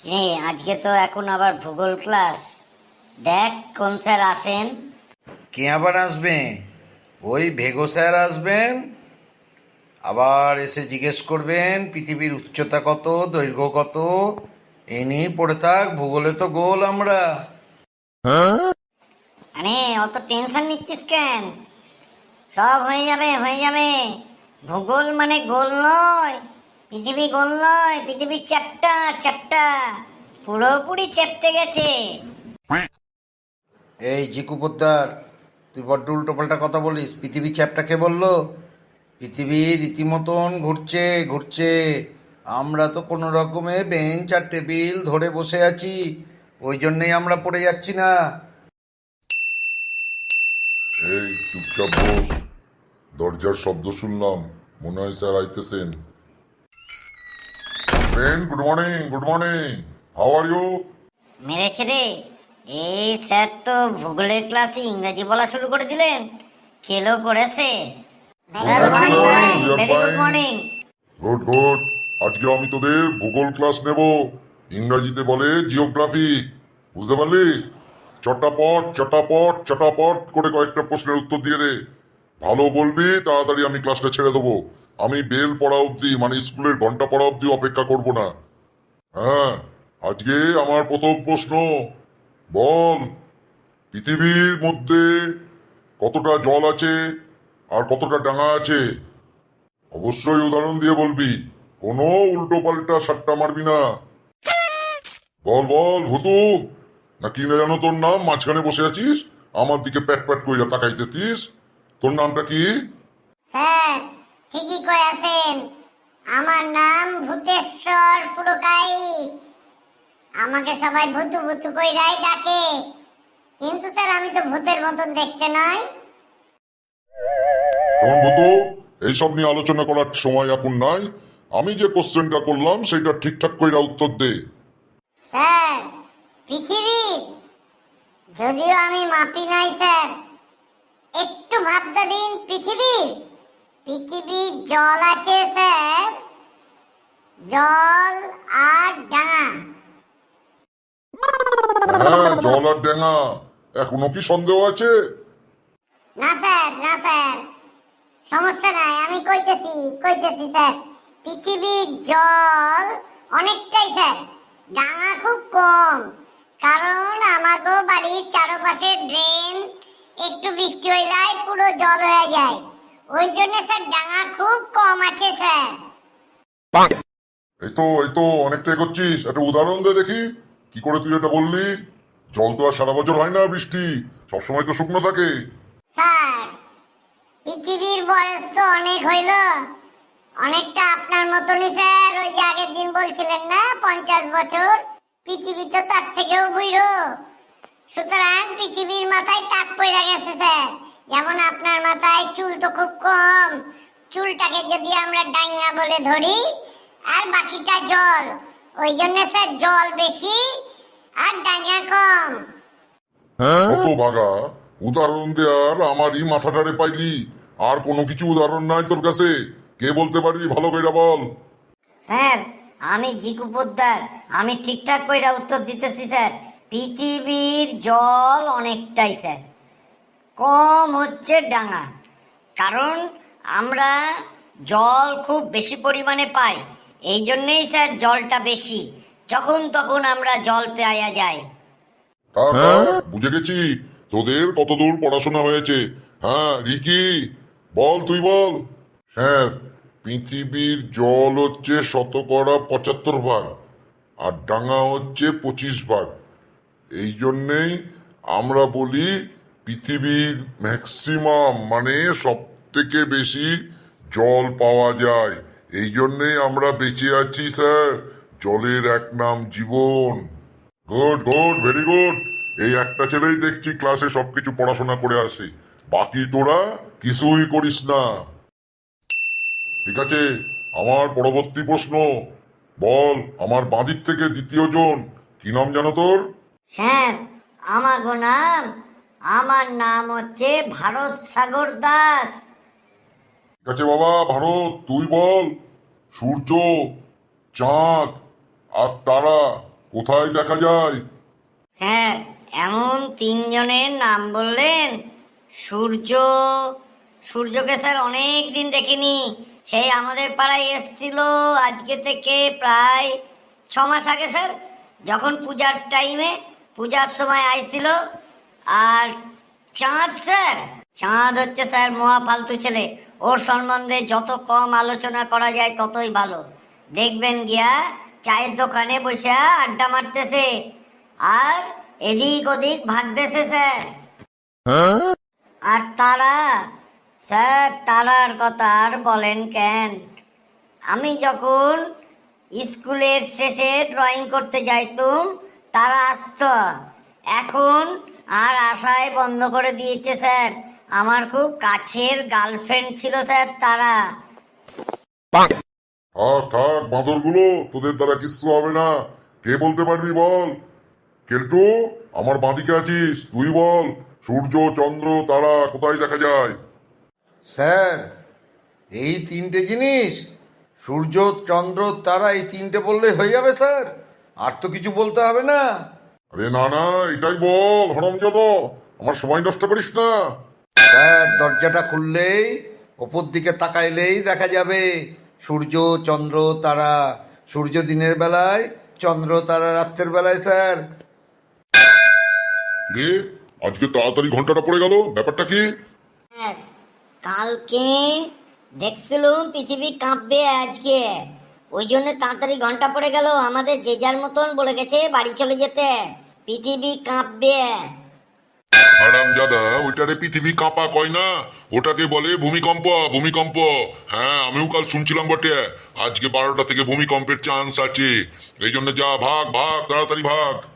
রে আজকে তো এখন আবার ভূগোল ক্লাস। দেখ কোন স্যার আসেন। কে আবার আসবে ওই ভেগো স্যার আসবেন। আবার এসে জিজ্ঞেস করবেন পৃথিবীর উচ্চতা কত দৈর্ঘ্য কত? এ নিয়েই পড়ে থাক ভূগোলে তো গোল আমরা। আরে অত টেনশন নিচ্ছিস কেন? সব হয়ে যাবে হয়ে যাবে। ভূগোল মানে গোল নয়। পৃথিবী গোল নয় পৃথিবী চ্যাপ্টা চ্যাপ্টা। পুরোপুরি চেপটে গেছে। এই জিকু পোদ্দার তুই বড্ড উল্টো পাল্টা কথা বলিস। পৃথিবী চ্যাপটা কে বলল? পৃথিবী রীতিমতন ঘুরছে ঘুরছে। আমরা তো কোনো রকমে বেঞ্চ আর টেবিল ধরে বসে আছি। ওই জন্যই আমরা পড়ে যাচ্ছি না। এই চুপচাপ বস। দরজার শব্দ শুনলাম। মনে হয় sir আইতেছেন। Friend good morning good morning how are you মেরেছে রে এই স্যার তো ভূগোলের ক্লাসে ইংরেজি বলা শুরু করে দিলেন। খেলো করেছে। গুড মর্নিং গুড গুড আজকে আমি তোদের ভূগোল ক্লাস নেব। ইংরাজিতে বলে জিওগ্রাফি বুঝতে পারলি? চটাপট চটাপট চটাপট করে কয়েকটা প্রশ্নের উত্তর দিয়ে দে। ভালো বলবি তাড়াতাড়ি আমি ক্লাসটা ছেড়ে দেবো। আমি বেল পড়া অবধি মানে স্কুলের ঘণ্টা পড়া অবধি অপেক্ষা করব না। হ্যাঁ আজকে আমার প্রথম প্রশ্ন। বল, পৃথিবীর মধ্যে কতটা জল আছে আর কতটা ডাঙা আছে? অবশ্যই উদাহরণ দিয়ে বলবি। কোনো উল্টো পাল্টা সাট্টা মারবি না। বল বল, ভুতু না কি না জানো তোর নাম? মাঝখানে বসে আছিস? আমার দিকে প্যাট প্যাট কইরা তাকাইতেছিস? তোর নামটা কি? স্যার ঠিকই কই আছেন আমার নাম ভূতেশ্বর পুরকাই। আমাকে সবাই ভূতু ভূতু কইরাই ডাকে। কিন্তু স্যার আমি তো ভূতের মতন দেখতে নয় শোন ভুতু এইসব নিয়ে আলোচনা করার সময় এখন নাই। আমি যে কোশ্চেনটা করলাম সেটা ঠিকঠাক কইরা উত্তর দে। স্যার পৃথিবীর যদিও আমি মাপি নাই স্যার একটু ভাবতে দিন পৃথিবীর। পৃথিবীর জল আছে স্যার। জল আর ডাঙা। হ্যাঁ জল আর ডেঙা। এখনও কি সন্দেহ আছে? না স্যার না স্যার। সমস্যা নাই আমি কইতেছি কইতেছি স্যার। পৃথিবীর জল অনেকটাই স্যার। ডাঙা খুব কম। কারণ আমাগো বাড়ির চারপাশে ড্রেন একটু বৃষ্টি হইলাই পুরো জল হয়ে যায়। ওই জন্য স্যার ডাঙা খুব কম আছে স্যার। এই তো এই তো অনেকটা এগোচ্ছিস। একটা উদাহরণ দে দেখি। কি করে তুই এটা বললি? জল তো আর সারা বছর হয় না বৃষ্টি। সবসময় তো শুকনো থাকে। স্যার পৃথিবীর বয়স তো অনেক হইল। অনেকটা আপনার মতনই স্যার। ওই যে আগের দিন বলছিলেন না পঞ্চাশ বছর পৃথিবী তো তার থেকেও বুড়ো। সুতরাং পৃথিবীর মাথায় টাক পড়ে গেছে স্যার। যেমন আপনার মাথায় চুল তো খুব কম চুলটাকে যদি আমরা ডাইঙ্গা বলে ধরি আর বাকিটা জল ওই জন্য স্যার জল বেশি আর ডাইঙ্গা কম। কত ভাগা উদাহরণ দেওয়ার আমারই মাথাটারে পাইলি। আর কোনো কিছু উদাহরণ নাই তোর কাছে। কে বলতে পারবি ভালো কইরা বল। স্যার আমি জিকু পোদ্দার। আমি ঠিকঠাক কইরা উত্তর দিতেছি স্যার। পৃথিবীর জল অনেকটাই স্যার। কম হচ্ছে ডাঙা। কারণ আমরা জল খুব বেশি পরিমাণে পাই। এই জন্যেই স্যার জলটা বেশি। যখন তখন আমরা জল পেয়ে যাই। থাক, বুঝে গেছি। তোদের কতদূর পড়াশোনা হয়েছে? হ্যাঁ রিকি বল তুই বল। স্যার পৃথিবীর জল হচ্ছে শতকরা পঁচাত্তর ভাগ আর ডাঙা হচ্ছে পঁচিশ ভাগ। এই জন্যেই আমরা বলি পৃথিবীর ম্যাক্সিমাম মানে সব থেকে বেশি জল পাওয়া যায়। এই জন্যেই আমরা বেঁচে আছি, স্যার। জলের এক নাম জীবন। Good good, very good. এই একটা ছেলেই দেখছি ক্লাসে সবকিছু পড়াশোনা করে আসে। বাকি তোরা কিছুই করিস না। ঠিক আছে, আমার পরবর্তী প্রশ্ন। বল, আমার বাঁদিক থেকে দ্বিতীয় জন, কি নাম জানো তোর? স্যার আমার নাম আমার নাম হচ্ছে ভারত সাগর দাস। ঠিক আছে বাবা ভারত তুই বল। সূর্য চাঁদ আর তারা কোথায় দেখা যায়? স্যার এমন তিনজনের নাম বললেন। সূর্য সূর্যকে স্যার অনেক দিন দেখিনি। সেই আমাদের পাড়ায় এসছিল। আজকে থেকে প্রায় ছ মাস আগে স্যার যখন পূজার টাইমে পূজার সময় আইছিল। আর চাঁদ স্যার, চাঁদ হচ্ছে স্যার মহা ফালতু ছেলে। ওর সম্বন্ধে যত কম আলোচনা করা যায় ততই ভালো। দেখবেন গিয়া চায়ের দোকানে বসে আড্ডা মারতেছে। আর এদিক ওদিক ভাগতেছে স্যার। আর তারা, স্যার তারার কথা আর বলেন কেন? আমি যখন স্কুলের শেষে ড্রয়িং করতে যাইতুম, তারা আসতো। এখন আর আশায় বন্ধ করে দিয়েছে স্যার। আমার খুব কাছের গার্লফ্রেন্ড ছিল স্যার তারা। থাক থাক বাঁদরগুলো? তোদের দ্বারা কিচ্ছু হবে না। কে বলতে পারবি বল? কেলটু আমার বাঁদিকে আছিস তুই বল। সূর্য চন্দ্র তারা কোথায় দেখা যায়? স্যার এই তিনটে জিনিস সূর্য চন্দ্র তারা এই তিনটে বললে হয়ে যাবে স্যার। আর তো কিছু বলতে হবে না। আরে না না এটাই বল হরমজাদ আমার সময় নষ্ট করিস না। স্যার দরজাটা খুললেই ওপর দিকে তাকাইলেই দেখা যাবে সূর্য চন্দ্র তারা। সূর্য দিনের বেলায় চন্দ্র তারা রাত্রের বেলায় স্যার। রে আজকে তাড়াতাড়ি ঘন্টাটা পড়ে গেল ব্যাপারটা কি? স্যার কালকে দেখছিলুম পৃথিবী কাঁপবে আজকে। ওই জন্য তাড়াতাড়ি ঘণ্টা পড়ে গেল আমাদের যে যার মতন বলে গেছে বাড়ি চলে যেতে। পৃথিবী কাঁপবে। হারাম দাদা ওইটারে পৃথিবী কাঁপা কয় না। ওটাকে বলে ভূমিকম্প ভূমিকম্প। হ্যাঁ আমিও কাল শুনছিলাম বটে। আজকে বারোটা থেকে ভূমিকম্পের চান্স আছে। এই জন্য যা, ভাগ ভাগ, তাড়াতাড়ি ভাগ।